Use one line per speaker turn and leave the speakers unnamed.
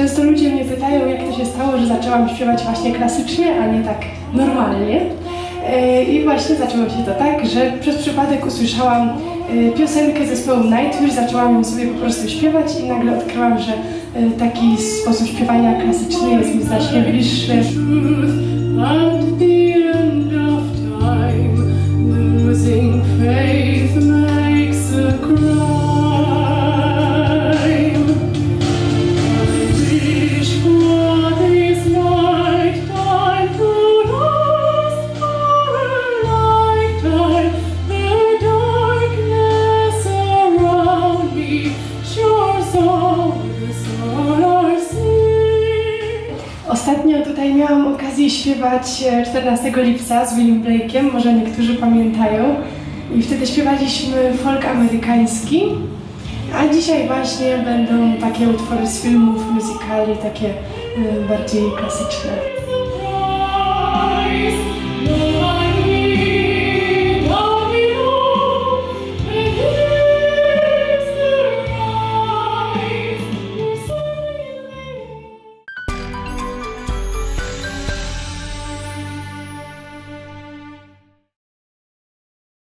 Często ludzie mnie pytają, jak to się stało, że zaczęłam śpiewać właśnie klasycznie, a nie tak normalnie. E, I właśnie zaczęło się to tak, że przez przypadek usłyszałam e, piosenkę zespołu Nightwish, zaczęłam ją sobie po prostu śpiewać i nagle odkryłam, że e, taki sposób śpiewania klasyczny jest mi znacznie bliższy. Ostatnio tutaj miałam okazję śpiewać e, 14 lipca z William Blake'iem, może niektórzy pamiętają. I wtedy śpiewaliśmy folk amerykański. A dzisiaj właśnie będą takie utwory z filmów, musicali, takie y, bardziej klasyczne.